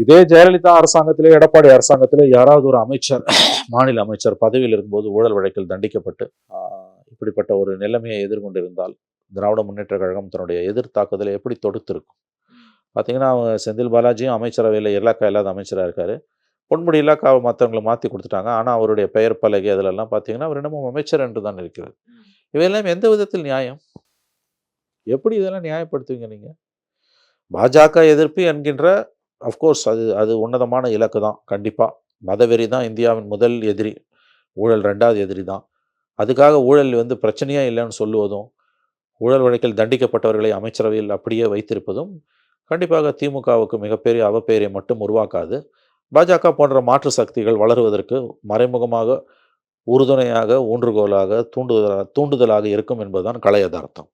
இதே ஜெயலலிதா அரசாங்கத்திலே எடப்பாடி அரசாங்கத்திலே யாராவது ஒரு அமைச்சர் மாநில அமைச்சர் பதவியில் இருக்கும்போது ஊழல் வழக்கில் தண்டிக்கப்பட்டு இப்படிப்பட்ட ஒரு நிலைமையை எதிர்கொண்டிருந்தால் திராவிட முன்னேற்ற கழகம் தன்னுடைய எதிர் தாக்குதலை எப்படி தொடுத்திருக்கும்? பார்த்தீங்கன்னா அவங்க செந்தில் பாலாஜியும் அமைச்சரவையில் இலாக்கா இல்லாத அமைச்சராக இருக்கார். பொன்முடி இலாக்காவை மற்றவங்களை மாற்றி கொடுத்துட்டாங்க. ஆனால் அவருடைய பெயர் பலகை அதிலெல்லாம் பார்த்தீங்கன்னா அவர் இன்னமும் அமைச்சர் என்று தான் இருக்கிறது இவையெல்லாம் எந்த விதத்தில் நியாயம்? எப்படி இதெல்லாம் நியாயப்படுத்துவீங்க நீங்கள் பாஜக எதிர்ப்பு என்கின்ற அஃப்கோர்ஸ் அது அது உன்னதமான இலக்கு தான். கண்டிப்பாக மதவெறி தான் இந்தியாவின் முதல் எதிரி. ஊழல் ரெண்டாவது எதிரி தான். அதுக்காக ஊழல் வந்து பிரச்சனையே இல்லைன்னு சொல்லுவதும் ஊழல் வழக்கில் தண்டிக்கப்பட்டவர்களை அமைச்சரவையில் அப்படியே வைத்திருப்பதும் கண்டிப்பாக திமுகவுக்கு மிகப்பெரிய அவப்பெயரை மட்டும் உருவாக்காது. பாஜக போன்ற மாற்று சக்திகள் வளருவதற்கு மறைமுகமாக உறுதுணையாக ஊன்றுகோலாக தூண்டுதலாக தூண்டுதலாக இருக்கும் என்பதுதான் கலை யதார்த்தம்.